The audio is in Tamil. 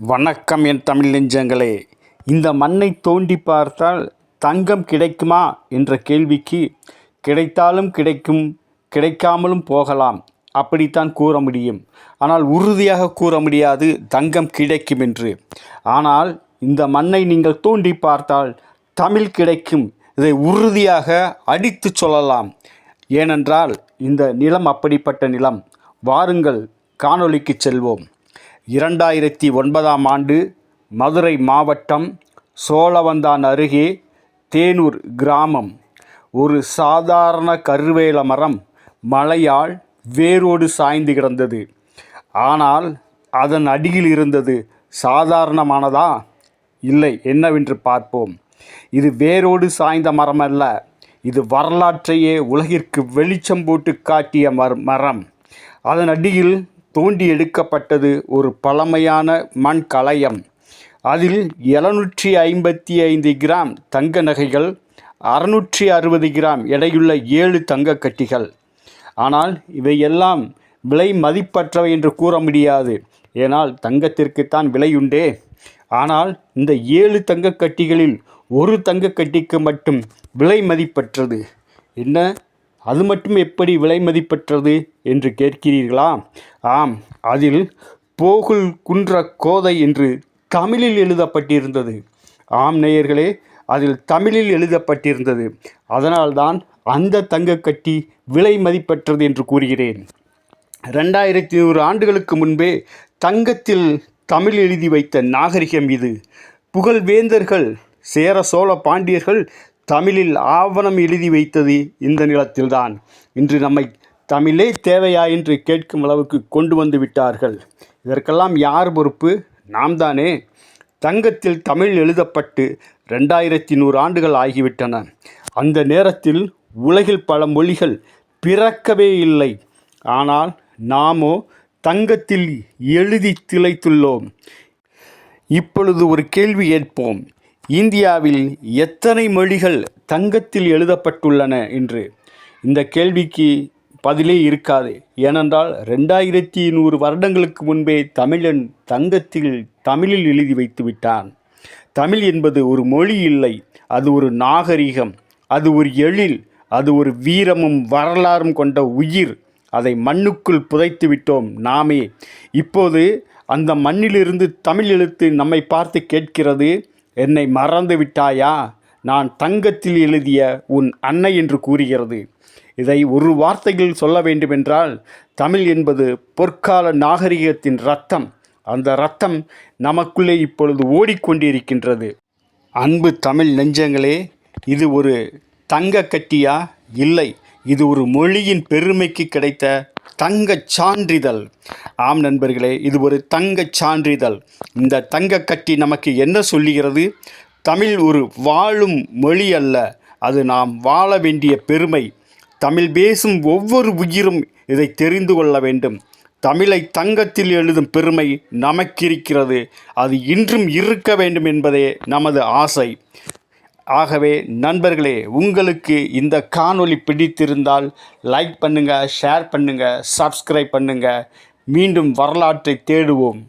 வணக்கம் என் தமிழ் நெஞ்சங்களே. இந்த மண்ணை தோண்டி பார்த்தால் தங்கம் கிடைக்குமா என்ற கேள்விக்கு கிடைத்தாலும் கிடைக்கும் கிடைக்காமலும் போகலாம். அப்படித்தான் கூற முடியும். ஆனால் உறுதியாக கூற முடியாது தங்கம் கிடைக்கும் என்று. ஆனால் இந்த மண்ணை நீங்கள் தோண்டி பார்த்தால் தமிழ் கிடைக்கும். இதை உறுதியாக அடித்து சொல்லலாம். ஏனென்றால் இந்த நிலம் அப்படிப்பட்ட நிலம். வாருங்கள் காணொளிக்கு செல்வோம். இரண்டாயிரத்தி ஒன்பதாம் ஆண்டு மதுரை மாவட்டம் சோழவந்தான் அருகே தேனூர் கிராமம். ஒரு சாதாரண கருவேல மரம் மழையால் வேரோடு சாய்ந்து கிடந்தது. ஆனால் அதன் அடியில் இருந்தது சாதாரணமானதா? இல்லை என்னவென்று பார்ப்போம். இது வேரோடு சாய்ந்த மரம் அல்ல இது வரலாற்றையே உலகிற்கு வெளிச்சம் போட்டு காட்டிய மர் மரம். அதன் அடியில் தோண்டி எடுக்கப்பட்டது ஒரு பழமையான மண் கலயம் அதில் எழுநூற்றி ஐம்பத்தி ஐந்து கிராம் தங்க நகைகள் அறுநூற்றி அறுபது கிராம் எடையுள்ள ஏழு தங்க கட்டிகள். ஆனால் இவையெல்லாம் விலை மதிப்பற்றவை என்று கூற முடியாது. ஏனால் தங்கத்திற்குத்தான் விலையுண்டே. ஆனால் இந்த ஏழு தங்க கட்டிகளில் ஒரு தங்க கட்டிக்கு மட்டும் விலை மதிப்பற்றது. என்ன? அது மட்டும் எப்படி விலை மதிப்பற்றது என்று கேட்கிறீர்களா? ஆம் அதில் போகுல் குன்ற கோதை என்று தமிழில் எழுதப்பட்டிருந்தது. ஆம் நேயர்களே அதில் தமிழில் எழுதப்பட்டிருந்தது. அதனால்தான் அந்த தங்கக்கட்டி விலை மதிப்பற்றது என்று கூறுகிறேன். ரெண்டாயிரத்தி நூறு ஆண்டுகளுக்கு முன்பே தங்கத்தில் தமிழ் எழுதி வைத்த நாகரிகம் இது. புகழ்வேந்தர்கள் சேர சோழ பாண்டியர்கள் தமிழில் ஆவணம் எழுதி வைத்தது இந்த நிலத்தில்தான். இன்று நம்மை தமிழே தேவையா என்று கேட்கும் அளவுக்கு கொண்டு வந்து விட்டார்கள். இதற்கெல்லாம் யார் பொறுப்பு? நாம் தானே தங்கத்தில் தமிழ் எழுதப்பட்டு ரெண்டாயிரத்தி நூறு ஆண்டுகள் ஆகிவிட்டன. அந்த நேரத்தில் உலகில் பல மொழிகள் பிறக்கவே இல்லை. ஆனால் நாமோ தங்கத்தில் எழுதி திளைத்துள்ளோம். இப்பொழுது ஒரு கேள்வி ஏற்போம். இந்தியாவில் எத்தனை மொழிகள் தங்கத்தில் எழுதப்பட்டுள்ளன என்று? இந்த கேள்விக்கு பதிலே இருக்காது. ஏனென்றால் ரெண்டாயிரத்தி நூறு வருடங்களுக்கு முன்பே தமிழன் தங்கத்தில் தமிழில் எழுதி வைத்து விட்டான். தமிழ் என்பது ஒரு மொழி இல்லை அது ஒரு நாகரிகம் அது ஒரு எழில் அது ஒரு வீரமும் வரலாறும் கொண்ட உயிர். அதை மண்ணுக்குள் புதைத்து விட்டோம் நாமே. இப்போது அந்த மண்ணிலிருந்து தமிழ் எழுத்து நம்மை பார்த்து கேட்கிறது என்னை மறந்து விட்டாயா? நான் தங்கத்தில் எழுதிய உன் அன்னை என்று கூறுகிறது. இதை ஒரு வார்த்தையில் சொல்ல வேண்டுமென்றால் தமிழ் என்பது பொற்கால நாகரிகத்தின் ரத்தம் அந்த ரத்தம் நமக்குள்ளே இப்பொழுது ஓடிக்கொண்டிருக்கின்றது. அன்பு தமிழ் நெஞ்சங்களே இது ஒரு தங்க கட்டியா இல்லை இது ஒரு மொழியின் பெருமைக்கு கிடைத்த தங்கச் சான்றிதழ் ஆம் நண்பர்களே இது ஒரு தங்கச் சான்றிதழ் இந்த தங்க கட்டி நமக்கு என்ன சொல்லுகிறது? தமிழ் ஒரு வாழும் மொழி அல்ல. அது நாம் வாழ வேண்டிய பெருமை. தமிழ் பேசும் ஒவ்வொரு உயிரும் இதை தெரிந்து கொள்ள வேண்டும். தமிழை தங்கத்தில் எழுதும் பெருமை நமக்கிருக்கிறது. அது இன்றும் இருக்க வேண்டும் என்பதே நமது ஆசை. ஆகவே நண்பர்களே உங்களுக்கு இந்த காணொளி பிடித்திருந்தால் லைக் பண்ணுங்கள் ஷேர் பண்ணுங்கள் சப்ஸ்கிரைப் பண்ணுங்கள் மீண்டும் வரலாற்றை தேடுவோம்.